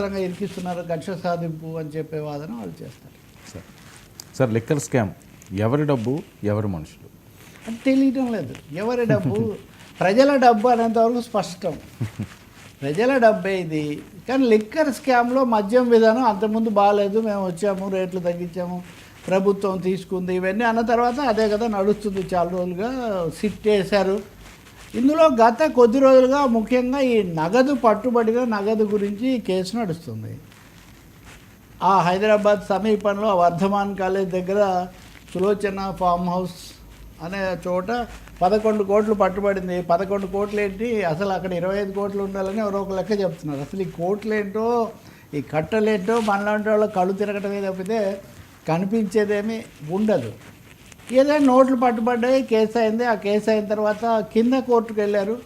అనవసరంగా ఇరికిస్తున్నారు కక్ష సాధింపు అని చెప్పే వాదన వాళ్ళు చేస్తారు. సార్ సార్ లిక్కర్ స్కామ్ ఎవరి డబ్బు ఎవరి మనుషులు? అది తెలియటం లేదు. ఎవరి డబ్బు? ప్రజల డబ్బు అనేంతవరకు స్పష్టం. ప్రజల డబ్బే ఇది. కానీ లిక్కర్ స్కామ్లో మద్యం విధానం అంతకుముందు బాగాలేదు. మేము వచ్చాము రేట్లు తగ్గించాము ప్రభుత్వం తీసుకుంది ఇవన్నీ అన్న తర్వాత అదే కదా నడుస్తుంది. చాలా రోజులుగా సిట్ వేశారు. ఇందులో గత కొద్ది రోజులుగా ముఖ్యంగా ఈ నగదు పట్టుబడిన నగదు గురించి కేసు నడుస్తుంది. ఆ హైదరాబాద్ సమీపంలో వర్ధమాన్ కాలేజ్ దగ్గర సులోచన ఫామ్ హౌస్ అనే చోట పదకొండు కోట్లు పట్టుబడింది. పదకొండు కోట్లు ఏంటి అసలు అక్కడ ఇరవై ఐదు కోట్లు ఉండాలని ఎవరో ఒక లెక్క చెప్తున్నారు. అసలు ఈ కోట్లు ఏంటో ఈ కట్టలేంటో మనలాంటి వాళ్ళ కళ్ళు తిరగటమే తప్పితే కనిపించేదేమీ ఉండదు. ఏదైనా నోట్లు పట్టుబడ్డాయి కేసు అయింది. ఆ కేసు అయిన తర్వాత కింద కోర్టుకు వెళ్ళారు.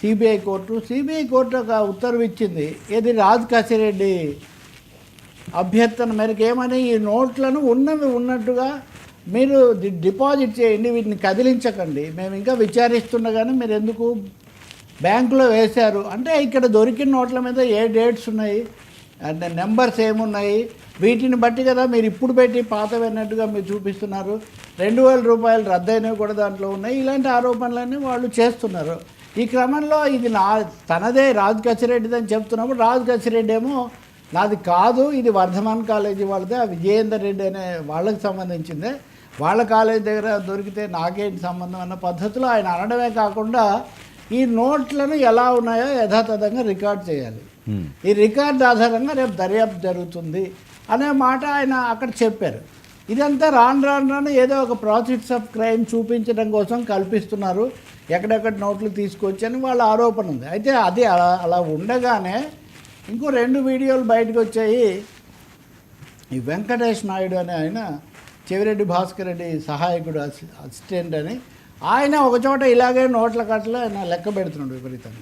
CBI court. సిబిఐ కోర్టు ఒక ఉత్తర్వు ఇచ్చింది. ఏది రాజ్ కాశిరెడ్డి అభ్యర్థన మేరకు ఏమని ఈ నోట్లను ఉన్నవి ఉన్నట్టుగా మీరు డిపాజిట్ చేయండి వీటిని కదిలించకండి. మేము ఇంకా విచారిస్తుండగానే మీరు ఎందుకు బ్యాంకులో వేశారు? అంటే ఇక్కడ దొరికిన నోట్ల మీద ఏ డేట్స్ ఉన్నాయి? అండ్ నెంబర్స్ ఏమున్నాయి? వీటిని బట్టి కదా మీరు ఇప్పుడు పెట్టి పాతవన్నట్టుగా మీరు చూపిస్తున్నారు. రెండు వేల రూపాయలు రద్దయినవి కూడా దాంట్లో ఉన్నాయి. ఇలాంటి ఆరోపణలన్నీ వాళ్ళు చేస్తున్నారు. ఈ క్రమంలో ఇది నా తనదే రాజు కచ్చిరెడ్డిది చెప్తున్నప్పుడు రాజు కచ్చిరెడ్డి ఏమో నాది కాదు ఇది వర్ధమాన్ కాలేజీ వాళ్ళదే ఆ విజయేందర్ రెడ్డి అనే వాళ్ళకి సంబంధించిందే. వాళ్ళ కాలేజీ దగ్గర దొరికితే నాకేంటి సంబంధం అన్న పద్ధతిలో ఆయన అనడమే కాకుండా ఈ నోట్లను ఎలా ఉన్నాయో యథాతథంగా రికార్డ్ చేయాలి. ఈ రికార్డ్ ఆధారంగా రేపు దర్యాప్తు జరుగుతుంది అనే మాట ఆయన అక్కడ చెప్పారు. ఇదంతా రాను రాను రాను ఏదో ఒక ప్రాసెస్ ఆఫ్ క్రైమ్ చూపించడం కోసం కల్పిస్తున్నారు. ఎక్కడెక్కడ నోట్లు తీసుకొచ్చని వాళ్ళ ఆరోపణ ఉంది. అయితే అది అలా అలా ఉండగానే ఇంకో రెండు వీడియోలు బయటకు వచ్చాయి. ఈ వెంకటేష్ నాయుడు అనే ఆయన చెవిరెడ్డి భాస్కర్ రెడ్డి సహాయకుడు అసి- అసిస్టెంట్ అని ఆయన ఒకచోట ఇలాగే నోట్ల కట్టలు ఆయన లెక్క పెడుతున్నాడు విపరీతంగా.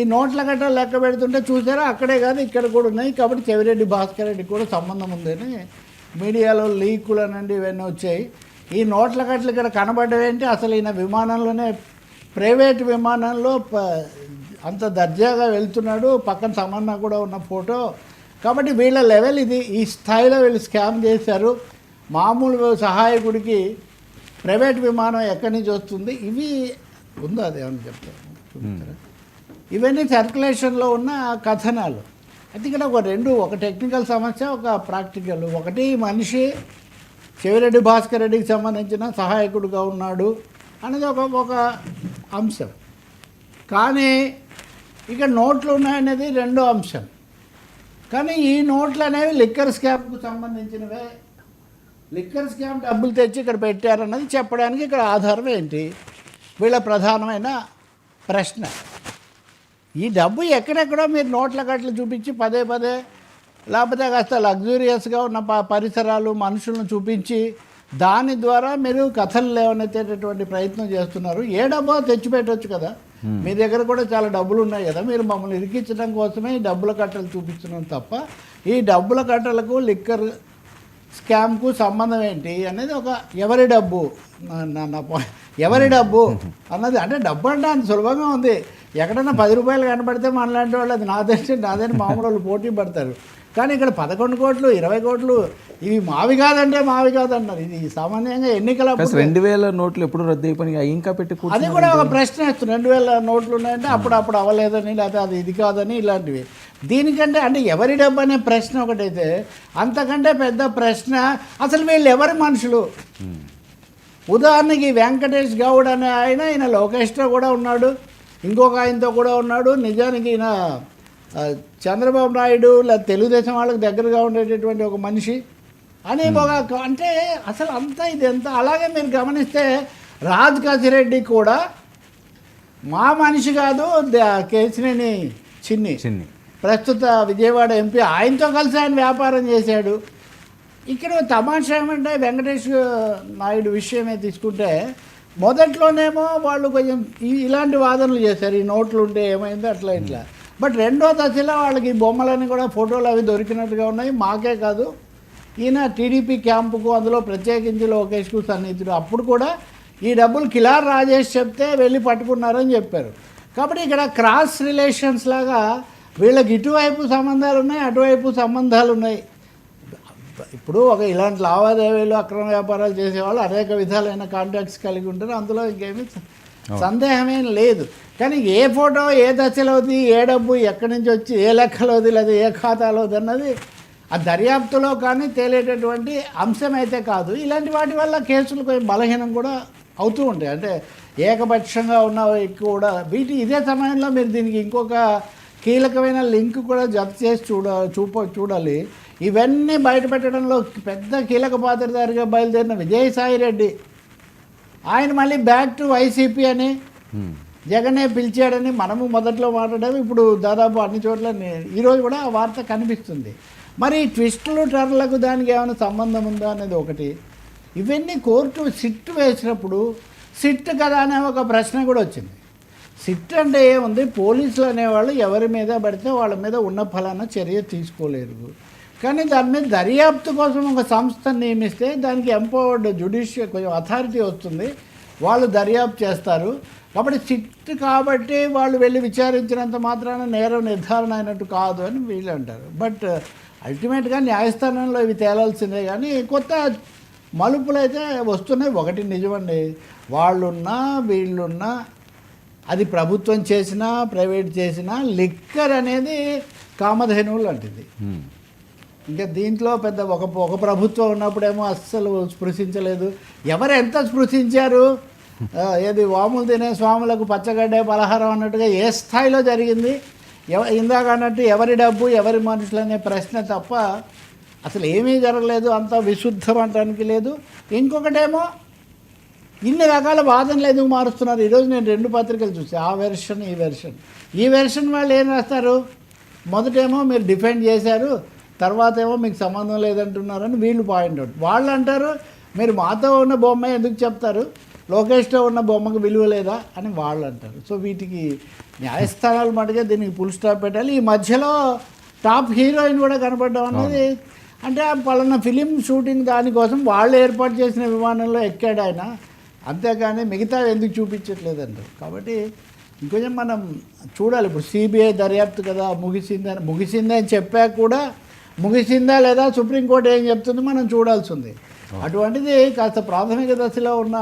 ఈ నోట్ల గట్ట లెక్క పెడుతుంటే చూసారా? అక్కడే కాదు ఇక్కడ కూడా ఉన్నాయి. కాబట్టి చెవిరెడ్డి భాస్కర్ రెడ్డికి కూడా సంబంధం ఉందని మీడియాలో లీకులు అనండి ఇవన్నీ వచ్చాయి. ఈ నోట్ల గట్టలు ఇక్కడ కనబడ్డవేంటి అసలు ఈయన విమానంలోనే ప్రైవేట్ విమానంలో అంత దర్జాగా వెళ్తున్నాడు. పక్కన సమన్న కూడా ఉన్న ఫోటో. కాబట్టి వీళ్ళ లెవెల్ ఇది. ఈ స్థాయిలో వీళ్ళు స్కామ్ చేశారు. మామూలు సహాయకుడికి ప్రైవేట్ విమానం ఎక్కడి నుంచి వస్తుంది? ఇవి ఉందో అదేమని చెప్తారు? చూపిస్తారా? ఇవన్నీ సర్క్యులేషన్లో ఉన్న కథనాలు. అయితే ఇక్కడ ఒక రెండు ఒక టెక్నికల్ సమస్య ఒక ప్రాక్టికల్. ఒకటి మనిషి చెవిరెడ్డి భాస్కర్ రెడ్డికి సంబంధించిన సహాయకుడుగా ఉన్నాడు అనేది ఒక ఒక అంశం. కానీ ఇక్కడ నోట్లు ఉన్నాయనేది రెండో అంశం. కానీ ఈ నోట్లు అనేవి లిక్కర్ స్కామ్కు సంబంధించినవే. లిక్కర్ స్కామ్ డబ్బులు తెచ్చి ఇక్కడ పెట్టారన్నది చెప్పడానికి ఇక్కడ ఆధారం ఏంటి? వీళ్ళ ప్రధానమైన ప్రశ్న. ఈ డబ్బు ఎక్కడెక్కడో మీరు నోట్ల కట్లు చూపించి పదే పదే లేకపోతే కాస్త లగ్జూరియస్గా ఉన్న ప- పరిసరాలు మనుషులను చూపించి దాని ద్వారా మీరు కథలు లేవనెత్తేటటువంటి ప్రయత్నం చేస్తున్నారు. ఏ డబ్బో తెచ్చిపెట్టవచ్చు కదా. మీ దగ్గర కూడా చాలా డబ్బులు ఉన్నాయి కదా. మీరు మమ్మల్ని ఇరికించడం కోసమే ఈ డబ్బుల కట్టలు చూపిస్తున్నాం తప్ప ఈ డబ్బుల కట్టలకు లిక్కర్ స్కామ్కు సంబంధం ఏంటి అనేది ఒక ఎవరి డబ్బు? నా- ఎవరి డబ్బు? అన్నది అంటే డబ్బు అంటే అంత సులభంగా ఉంది. ఎక్కడన్నా పది రూపాయలు కనబడితే మనలాంటి వాళ్ళు అది నాదంటే నాదని మామూలు వాళ్ళు పోటీ పడతారు. కానీ ఇక్కడ పదకొండు కోట్లు ఇరవై కోట్లు ఇవి మావి కాదంటే మావి కాదన్నారు. ఇది సామాన్యంగా ఎన్నికల రెండు వేల నోట్లు ఎప్పుడు రద్దు అయిపోయి ఇంకా పెట్టి అది కూడా ఒక ప్రశ్న వేస్తుంది. రెండు వేల నోట్లు ఉన్నాయంటే అప్పుడు అప్పుడు అవ్వలేదని లేకపోతే అది ఇది కాదని ఇలాంటివి. దీనికంటే అంటే ఎవరి డబ్బు అనే ప్రశ్న ఒకటైతే అంతకంటే పెద్ద ప్రశ్న అసలు వీళ్ళు ఎవరి మనుషులు? ఉదాహరణకి వెంకటేష్ గౌడ్ అనే ఆయన ఈయన లోకేష్తో కూడా ఉన్నాడు. ఇంకొక ఆయనతో కూడా ఉన్నాడు. నిజానికి ఈయన చంద్రబాబు నాయుడు లేదా తెలుగుదేశం వాళ్ళకి దగ్గరగా ఉండేటటువంటి ఒక మనిషి. అని ఒక అంటే అసలు అంతా ఇది ఎంత? అలాగే మీరు గమనిస్తే రాజ్ కాసిరెడ్డి కూడా మా మనిషి కాదు కేసినేని చిన్ని. చిన్ని. ప్రస్తుత విజయవాడ ఎంపీ. ఆయనతో కలిసి ఆయన వ్యాపారం చేశాడు. ఇక్కడ తమాషా ఏమంటే వెంకటేష్ నాయుడు విషయమే తీసుకుంటే మొదట్లోనేమో వాళ్ళు కొంచెం ఈ- ఇలాంటి వాదనలు చేశారు ఈ నోట్లు ఉంటే ఏమైందో అట్లా ఇట్లా. బట్ రెండో దశలో వాళ్ళకి ఈ బొమ్మలన్నీ కూడా ఫోటోలు అవి దొరికినట్టుగా ఉన్నాయి. మాకే కాదు ఈయన టీడీపీ క్యాంపుకు అందులో ప్రత్యేకించి లోకేష్కు సన్నిహితుడు. అప్పుడు కూడా ఈ డబ్బులు కిలార్ రాజేష్ చెప్తే వెళ్ళి పట్టుకున్నారని చెప్పారు. కాబట్టి ఇక్కడ క్రాస్ రిలేషన్స్ లాగా వీళ్ళకి ఇటువైపు సంబంధాలు ఉన్నాయి అటువైపు సంబంధాలు ఉన్నాయి. ఇప్పుడు ఒక ఇలాంటి లావాదేవీలు అక్రమ వ్యాపారాలు చేసేవాళ్ళు అనేక విధాలైన కాంటాక్ట్స్ కలిగి ఉంటారు. అందులో ఇంకేమీ సందేహమేం లేదు. కానీ ఏ ఫోటో ఏ దశలోది ఏ డబ్బు ఎక్కడి నుంచి వచ్చి ఏ లెక్కలోది లేదా ఏ ఖాతాలోది అన్నది ఆ దర్యాప్తులో కానీ తేలేటటువంటి అంశం అయితే కాదు. ఇలాంటి వాటి వల్ల కేసులు కొంచెం బలహీనం కూడా అవుతూ ఉంటాయి. అంటే ఏకపక్షంగా ఉన్న కూడా. వీటి ఇదే సమయంలో మీరు దీనికి ఇంకొక కీలకమైన లింక్ కూడా జత చేసి చూడ చూప చూడాలి. ఇవన్నీ బయటపెట్టడంలో పెద్ద కీలక పాత్రధారిగా బయలుదేరిన విజయసాయి రెడ్డి. ఆయన మళ్ళీ బ్యాక్ టు వైసీపీ అని. జగనే పిలిచాడని మనము మొదట్లో మాట్లాడాము. ఇప్పుడు దాదాపు అన్ని చోట్ల ఈరోజు కూడా ఆ వార్త కనిపిస్తుంది. మరి ట్విస్టులు టర్లకు దానికి ఏమైనా సంబంధం ఉందా అనేది ఒకటి. ఇవన్నీ కోర్టు సిట్ వేసినప్పుడు సిట్ కదా అనే ఒక ప్రశ్న కూడా వచ్చింది. సిట్ అంటే ఏముంది? పోలీసులు అనేవాళ్ళు ఎవరి మీద పడితే వాళ్ళ మీద ఉన్న ఫలానా చర్య తీసుకోలేరు. కానీ దాని మీద దర్యాప్తు కోసం ఒక సంస్థను నియమిస్తే దానికి ఎంపవర్డ్ జుడిషియల్ కొంచెం అథారిటీ వస్తుంది. వాళ్ళు దర్యాప్తు చేస్తారు. కాబట్టి సిట్ కాబట్టి వాళ్ళు వెళ్ళి విచారించినంత మాత్రాన నేరం నిర్ధారణ అయినట్టు కాదు అని వీళ్ళు అంటారు. బట్ అల్టిమేట్గా న్యాయస్థానంలో ఇవి తేలాల్సిందే కానీ కొత్త మలుపులు అయితే వస్తున్నాయి. ఒకటి నిజమండి. వాళ్ళున్నా వీళ్ళున్నా అది ప్రభుత్వం చేసినా ప్రైవేట్ చేసినా లిక్కర్ అనేది కామధేనువు లాంటిది ఇంకా దీంట్లో పెద్ద ఒక ఒక ప్రభుత్వం ఉన్నప్పుడేమో అస్సలు స్పృశించలేదు. ఎవరు ఎంత స్పృశించారు? ఏది వాములు తినే స్వాములకు పచ్చగడ్డే పలహారం అన్నట్టుగా ఏ స్థాయిలో జరిగింది? ఎవ ఇందాక అన్నట్టు ఎవరి డబ్బు ఎవరి మనుషులు అనే ప్రశ్న తప్ప అసలు ఏమీ జరగలేదు. అంతా విశుద్ధం అంటానికి లేదు. ఇంకొకటేమో ఇన్ని రకాల వాదనలు ఎందుకు మారుస్తున్నారు? ఈరోజు నేను రెండు పత్రికలు చూసి. ఆ వెర్షన్ ఈ వెర్షన్. ఈ వెర్షన్ వాళ్ళు ఏం రాస్తారు? మొదటేమో మీరు డిఫెండ్ చేశారు. తర్వాత ఏమో మీకు సంబంధం లేదంటున్నారని వీళ్ళు పాయింట్ అవుట్ వాళ్ళు అంటారు మీరు మాతో ఉన్న బొమ్మ ఎందుకు చెప్తారు? లోకేష్తో ఉన్న బొమ్మకు విలువ లేదా? అని వాళ్ళు అంటారు. సో వీటికి న్యాయస్థానాలు మటుగా దీనికి ఫుల్ స్టాప్ పెట్టాలి. ఈ మధ్యలో టాప్ హీరోయిన్ కూడా కనపడడం అనేది అంటే ఆ పలానా ఫిలిం షూటింగ్ దానికోసం వాళ్ళు ఏర్పాటు చేసిన విమానంలో ఎక్కాడు ఆయన. అంతేగాని మిగతా ఎందుకు చూపించట్లేదండి కాబట్టి ఇంకొంచెం మనం చూడాలి. ఇప్పుడు సిబిఐ దర్యాప్తు కదా ముగిసిందని ముగిసిందని చెప్పాక కూడా ముగిసిందా లేదా సుప్రీంకోర్టు ఏం చెప్తుందో మనం చూడాల్సి ఉంది అటువంటిది కాస్త ప్రాథమిక దశలో ఉన్న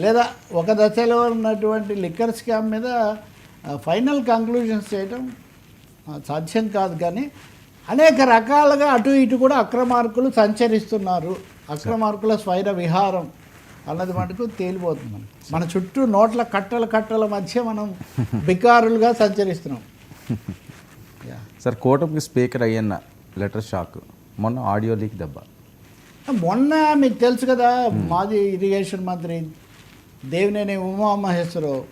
లేదా ఒక దశలో ఉన్నటువంటి లిక్కర్ స్కామ్ మీద ఫైనల్ కంక్లూజన్స్ చేయటం సాధ్యం కాదు కానీ అనేక రకాలుగా అటు ఇటు కూడా అక్రమార్కులు సంచరిస్తున్నారు. అక్రమార్కుల స్వైర విహారం అన్నది మటుకు తేలిపోతుంది మనకి. మన చుట్టూ నోట్ల కట్టల కట్టల మధ్య మనం బికారులుగా సంచరిస్తున్నాం. యా. సార్ కూటమికి స్పీకర్ అయ్యన్న లెటర్ షాక్. మొన్న ఆడియో లీక్ దెబ్బ. మొన్న మీకు తెలుసు కదా మాజీ ఇరిగేషన్ మంత్రి దేవినేని ఉమామహేశ్వరరావు.